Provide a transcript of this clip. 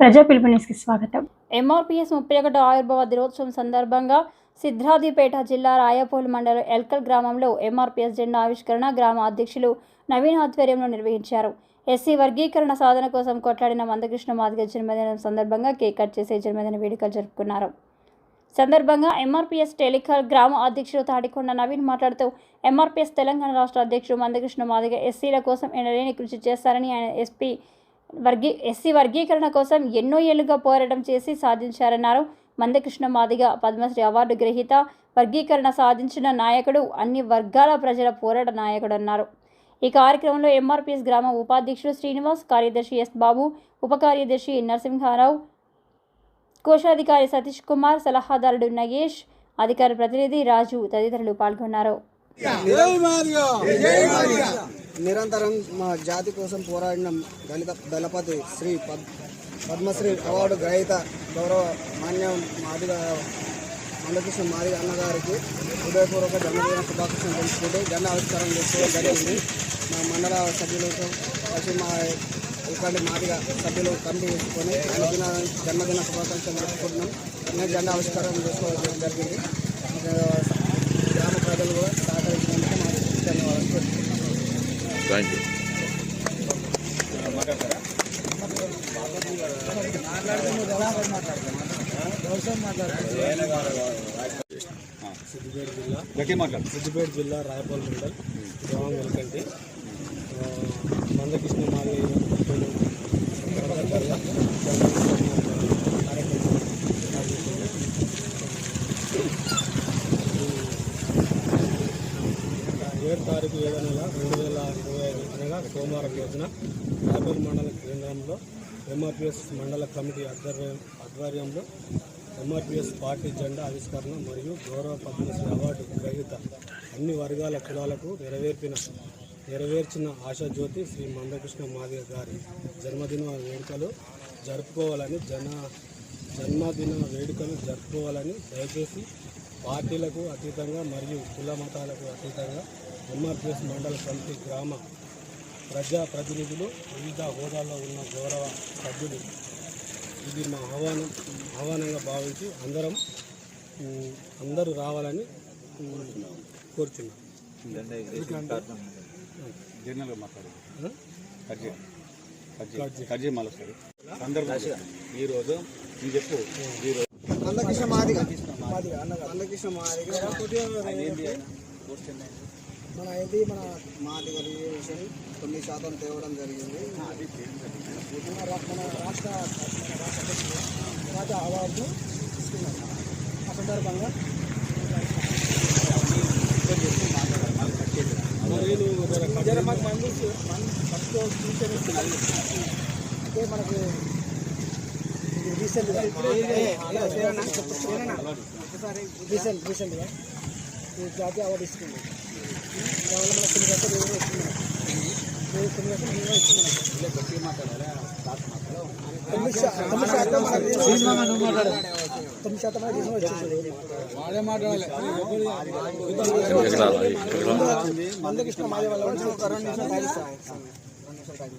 ప్రజా పిలుపు న్యూస్కి స్వాగతం. ఎంఆర్పిఎస్ ముప్పై ఒకటో ఆవిర్భావ దినోత్సవం సందర్భంగా సిద్ధాదిపేట జిల్లా రాయపోలు మండలం ఎల్కల్ గ్రామంలో ఎంఆర్పిఎస్ జెండా ఆవిష్కరణ గ్రామ అధ్యక్షులు నవీన్ ఆధ్వర్యంలో నిర్వహించారు. ఎస్సీ వర్గీకరణ సాధన కోసం కొట్లాడిన మందకృష్ణ మాదిగ జన్మదినం సందర్భంగా కేక్ కట్ చేసే జన్మదిన వేడుకలు జరుపుకున్నారు. సందర్భంగా ఎంఆర్పిఎస్ టెలికాల్ గ్రామ అధ్యక్షుడు తాడికొండ నవీన్ మాట్లాడుతూ ఎంఆర్పిఎస్ తెలంగాణ రాష్ట్ర అధ్యక్షుడు మందకృష్ణ మాదిగ ఎస్సీల కోసం ఎనలేని కృషి చేస్తారని ఆయన ఎస్పీ వర్గీ ఎస్సీ వర్గీకరణ కోసం ఎన్నో ఏళ్ళుగా పోరాటం చేసి సాధించారన్నారు మందకృష్ణ మాదిగ పద్మశ్రీ అవార్డు గ్రహీత వర్గీకరణ సాధించిన నాయకుడు అన్ని వర్గాల ప్రజల పోరాట నాయకుడు అన్నారు ఈ కార్యక్రమంలో ఎంఆర్పిఎస్ గ్రామ ఉపాధ్యక్షుడు శ్రీనివాస్ కార్యదర్శి ఎస్ బాబు ఉప కార్యదర్శి నరసింహారావు కోశాధికారి సతీష్ కుమార్ సలహాదారుడు నగేష్ అధికార ప్రతినిధి రాజు తదితరులు పాల్గొన్నారు. నిరంతరం మా జాతి కోసం పోరాడిన దళిత దళపతి శ్రీ పద్ పద్మశ్రీ అవార్డు గ్రహీత గౌరవ మాన్యం మాదిగ మండకృష్ణ మాదిగ అన్నగారికి హృదయపూర్వక జన్మదిన శుభాకాంక్షలు తెలుసుకుంటూ జెండా ఆవిష్కారం చేసుకోవడం జరిగింది. మా మండల సభ్యులతో కలిసి మా ఇక్కడ మాదిగ సభ్యులు కమిటీ వేసుకొని జన్మదిన జన్మదిన శుభాకాంక్షలు తెలుసుకుంటున్నాం అన్నీ జెండా ఆవిష్కారం చేసుకోవడం జరిగింది. గ్రామ ప్రజలు కూడా సహకరించారు. థ్యాంక్ యూ సిద్దిపేట జిల్లా సిద్దిపేట జిల్లా రాయపాల్ మండల్ గ్రామం వెలకంటి మందకృష్ణ కార్యక్రమం ఏడు తారీఖు ఏడో నెల రెండు వేల సోమవారం రోజున రాయపూర్ మండల కేంద్రంలో ఎంఆర్పిఎస్ మండల కమిటీ ఆధ్వర్యం ఆధ్వర్యంలో ఎంఆర్పిఎస్ పార్టీ జెండా ఆవిష్కరణ మరియు గౌరవ పద్మశ్రీ అవార్డు గ్రహీత అన్ని వర్గాల కులాలకు నెరవేర్పిన నెరవేర్చిన ఆశాజ్యోతి శ్రీ మందకృష్ణ మాదిగ గారి జన్మదిన వేడుకలు జరుపుకోవాలని జన జన్మదిన వేడుకలు జరుపుకోవాలని దయచేసి పార్టీలకు అతీతంగా మరియు కుల మతాలకు అతీతంగా ఎంఆర్పిఎస్ మండల కమిటీ గ్రామ ప్రజా ప్రతినిధులు వివిధ హోదాల్లో ఉన్న గౌరవ సభ్యులు. ఇది మా ఆహ్వానం. ఆహ్వానంగా భావించి అందరం అందరూ రావాలని కోరుచున్నాం. సందర్భం ఈరోజు నేను చెప్పు. ఈరోజు మందకృష్ణ మాదిగ. మందకృష్ణ మాదిగ. మన ఇది మన మాదిగ రిజర్వేషన్ తొమ్మిది శాతం తేవడం జరిగింది మన రా- మన రాష్ట్ర మన రాష్ట్ర అధ్యక్షుడు రాజా అవార్డు తీసుకున్నారు ఆ సందర్భంగా మరి నువ్వు జర కట్ జర మాకు మంది ఫస్ట్ ఫ్యూచర్ ఇస్తున్నారు అంటే మనకు ఇది రీసెంట్గా రీసెంట్ రీసెంట్గా ఈ జాతీయ అవార్డు ఇస్తుంది దానివల్ల మన కొన్ని గంటలు ఎవరో ఇస్తున్నారు కొన్ని గంటలు మేము ఇస్తున్నాం తొమ్మిది శా- తొమ్మిది శాతం మనకు తొమ్మిది శాతం మనకు రీజన్ వచ్చేసింది మందకృష్ణ మాదే వాళ్ళ రెండు నిమిషాలు టైం